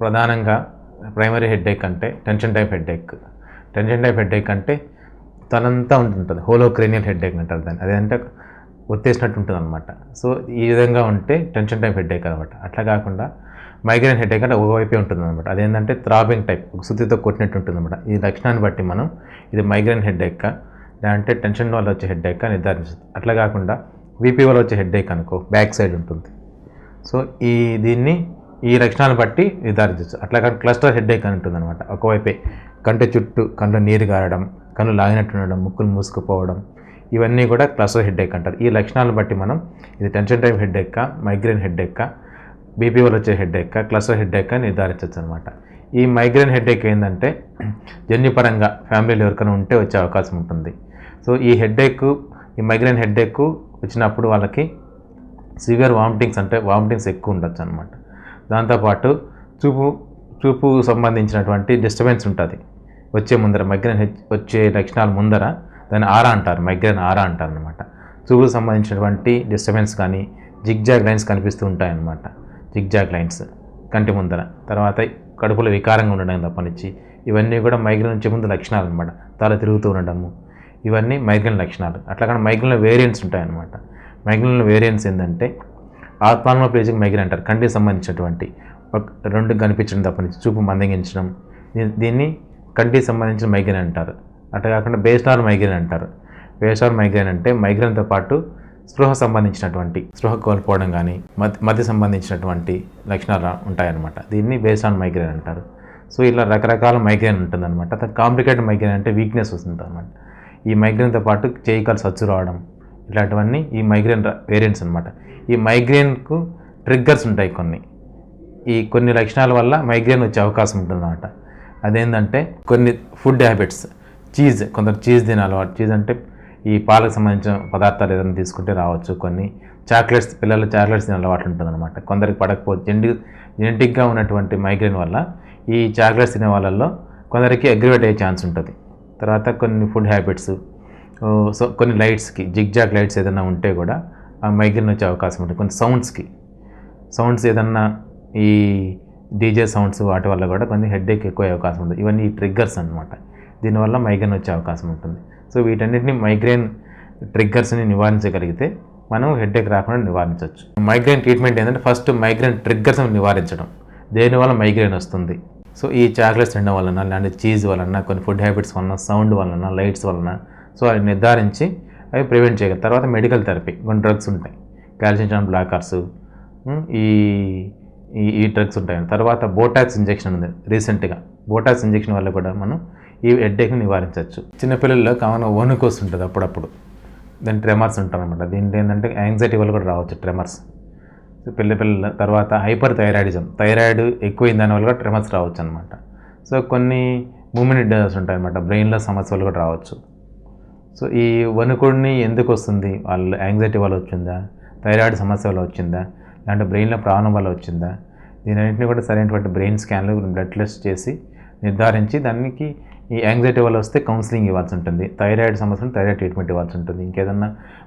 ప్రధానంగా primary headache అంటే tension type headache. Tension type headache అంటే తనంతా ఉంటుంటుంది. హోలోక్రేనియల్ హెడ్ఏక్ అంటారు దాన్ని. అదేంటే ఒత్తేసినట్టు ఉంటుంది అనమాట సో ఈ విధంగా ఉంటే టెన్షన్ టైప్ హెడ్ఏక్ అనమాట అట్లా కాకుండా మైగ్రేన్ హెడ్ఏక్ అంటే ఒకవైపే ఉంటుంది అనమాట అదేంటంటే థ్రాబింగ్ టైప్ ఒక సుత్తితో కొట్టినట్టు ఉంటుంది అనమాట ఈ లక్షణాన్ని బట్టి మనం ఇది మైగ్రేన్ హెడ్ఏక్ లేదంటే టెన్షన్ వల్ల వచ్చే హెడ్ఏక్ నిర్ధారించదు. అట్లా కాకుండా వీపీ వల్ల వచ్చే హెడ్ఏక్ అనుకో బ్యాక్ సైడ్ ఉంటుంది. సో ఈ దీన్ని ఈ లక్షణాలను బట్టి నిర్ధారించవచ్చు. అట్లా కానీ క్లస్టర్ హెడ్ఏక్ అని ఉంటుంది అనమాట ఒకవైపే కంటి చుట్టూ కళ్ళు నీరు గారడం కళ్ళు లాగినట్టు ఉండడం ముక్కులు మూసుకుపోవడం ఇవన్నీ కూడా క్లస్టర్ హెడ్ఏక్ అంటారు. ఈ లక్షణాలను బట్టి మనం ఇది tension type headache migraine headache BP వల్ల వచ్చే హెడ్ఏక్ క్లస్టర్ హెడ్ఏక్ అని నిర్ధారించవచ్చు అనమాట ఈ మైగ్రేన్ హెడ్ఏక్ ఏంటంటే జన్యుపరంగా ఫ్యామిలీలో ఎవరికైనా ఉంటే వచ్చే అవకాశం ఉంటుంది. సో ఈ హెడ్ఏక్ ఈ మైగ్రేన్ హెడ్ఏక్ వచ్చినప్పుడు వాళ్ళకి సివియర్ వామిటింగ్స్ అంటే వామిటింగ్స్ ఎక్కువ ఉండొచ్చు అనమాట దాంతోపాటు చూపు చూపు సంబంధించినటువంటి డిస్టర్బెన్స్ ఉంటుంది. వచ్చే ముందర మైగ్రేన్ హెచ్ వచ్చే లక్షణాల ముందర దాన్ని ఆరా అంటారు మైగ్రేన్ ఆరా అంటారు అనమాట చూపుకు సంబంధించినటువంటి డిస్టర్బెన్స్ కానీ జిగ్జాగ్ లైన్స్ కనిపిస్తూ ఉంటాయన్నమాట. జిగ్జాగ్ లైన్స్ కంటి ముందర. తర్వాత కడుపులో వికారంగా ఉండడం తప్పనిచ్చి ఇవన్నీ కూడా మైగ్రేన్ వచ్చే ముందు లక్షణాలు అనమాట తల తిరుగుతూ ఉండడము. ఇవన్నీ మైగ్రేన్ లక్షణాలు. అట్లా కానీ మైగ్రేన్లో వేరియంట్స్ ఉంటాయన్నమాట. మైగ్రేన్లో వేరియంట్స్ ఏంటంటే ఆత్మానోప్లేజిక్ మైగ్రేన్ అంటారు. కంటికి సంబంధించినటువంటి ఒక రెండు కనిపించడం తప్పని చూపు మందగించడం. దీన్ని కంటికి సంబంధించిన మైగ్రేన్ అంటారు. అట్లా కాకుండా బేస్నార్ మైగ్రేన్ అంటారు. బేస్నార్ మైగ్రేన్ అంటే మైగ్రేన్తో పాటు స్పృహ సంబంధించినటువంటి స్పృహ కోల్పోవడం కానీ మధ్య మధ్య సంబంధించినటువంటి లక్షణాలు ఉంటాయన్నమాట. దీన్ని బేస్డ్ ఆన్ మైగ్రేన్ అంటారు. సో ఇలా రకరకాల మైగ్రేన్ ఉంటుందన్నమాట. కాంప్లికేటెడ్ మైగ్రేన్ అంటే వీక్నెస్ వస్తుంది అనమాట ఈ మైగ్రేన్తో పాటు చేయి కాలు సచ్చు రావడం ఇలాంటివన్నీ ఈ మైగ్రేన్ వేరియంట్స్ అనమాట ఈ మైగ్రేన్కు ట్రిగ్గర్స్ ఉంటాయి కొన్ని. ఈ కొన్ని లక్షణాల వల్ల మైగ్రేన్ వచ్చే అవకాశం ఉంటుందన్నమాట. అదేంటంటే కొన్ని ఫుడ్ హ్యాబిట్స్ చీజ్ కొందరు చీజ్ తినే అలవాటు. చీజ్ అంటే ఈ పాలకు సంబంధించిన పదార్థాలు ఏదైనా తీసుకుంటే రావచ్చు. కొన్ని చాక్లెట్స్ పిల్లలు చాక్లెట్స్ తినే అలవాటు ఉంటుందన్నమాట. కొందరికి పడకపోతే జెండి జెనెటిక్గా ఉన్నటువంటి మైగ్రేన్ వల్ల ఈ చాక్లెట్స్ తినే వాళ్ళల్లో కొందరికి అగ్రివేట్ అయ్యే ఛాన్స్ ఉంటుంది. తర్వాత కొన్ని ఫుడ్ హ్యాబిట్స్ సో కొన్ని లైట్స్కి జిగ్జాగ్ లైట్స్ ఏదైనా ఉంటే కూడా ఆ మైగ్రేన్ వచ్చే అవకాశం ఉంటుంది. కొన్ని సౌండ్స్కి సౌండ్స్ ఏదన్నా ఈ డీజే సౌండ్స్ వాటి వల్ల కూడా కొన్ని హెడ్ఏక్ ఎక్కువ అవకాశం ఉంటుంది. ఇవన్నీ ట్రిగ్గర్స్ అనమాట దీనివల్ల మైగ్రేన్ వచ్చే అవకాశం ఉంటుంది. సో వీటన్నిటిని మైగ్రేన్ ట్రిగ్గర్స్ని నివారించగలిగితే మనం హెడ్ఏక్ రాకుండా నివారించవచ్చు. మైగ్రేన్ ట్రీట్మెంట్ ఏంటంటే ఫస్ట్ మైగ్రేన్ ట్రిగ్గర్స్ని నివారించడం. దేనివల్ల మైగ్రేన్ వస్తుంది? సో ఈ చాక్లెట్స్ తినడం వలన లేదంటే చీజ్ వలన కొన్ని ఫుడ్ హ్యాబిట్స్ వలన సౌండ్ వలన లైట్స్ వలన సో అవి నిర్ధారించి అవి ప్రివెంట్ చేయగలరు తర్వాత మెడికల్ థెరపీ కొన్ని డ్రగ్స్ ఉంటాయి. కాల్షియం చాన్ బ్లాకర్స్ ఈ ఈ ఈ డ్రగ్స్ ఉంటాయి. తర్వాత బోటాక్స్ ఇంజెక్షన్ ఉంది రీసెంట్గా. బోటాక్స్ ఇంజెక్షన్ వల్ల కూడా మనం ఈ హెడ్ఏక్ని నివారించవచ్చు. చిన్నపిల్లల్లో కామన్ వణుకోస్ ఉంటుంది అప్పుడప్పుడు. దాని ట్రెమర్స్ ఉంటారనమాట దీంట్లో ఏంటంటే యాంగ్జైటీ వల్ల కూడా రావచ్చు ట్రెమర్స్. సో పిల్ల పిల్లల తర్వాత హైపర్ థైరాయిడిజం. థైరాయిడ్ ఎక్కువైన దానివల్ల కూడా ట్రెమర్స్ రావచ్చు అనమాట సో కొన్ని మూమెంట్ డిజర్స్ ఉంటాయి అనమాట బ్రెయిన్లో సమస్యలు కూడా రావచ్చు. సో ఈ వణుకుడిని ఎందుకు వస్తుంది? వాళ్ళు యాంగ్జైటీ వల్ల వచ్చిందా? థైరాయిడ్ సమస్య వల్ల వచ్చిందా? లేదంటే బ్రెయిన్లో ప్రాబ్లం వల్ల వచ్చిందా? దీనన్నింటినీ కూడా సరైనటువంటి బ్రెయిన్ స్కాన్లు బ్లడ్ టెస్ట్ చేసి నిర్ధారించి దానికి ఈ యాంగ్జైటీ వల్ల వస్తే కౌన్సిలింగ్ ఇవ్వాల్సి ఉంటుంది. థైరాయిడ్ సమస్యలు థైరాయిడ్ ట్రీట్మెంట్ ఇవ్వాల్సి ఉంటుంది. ఇంకేదన్నా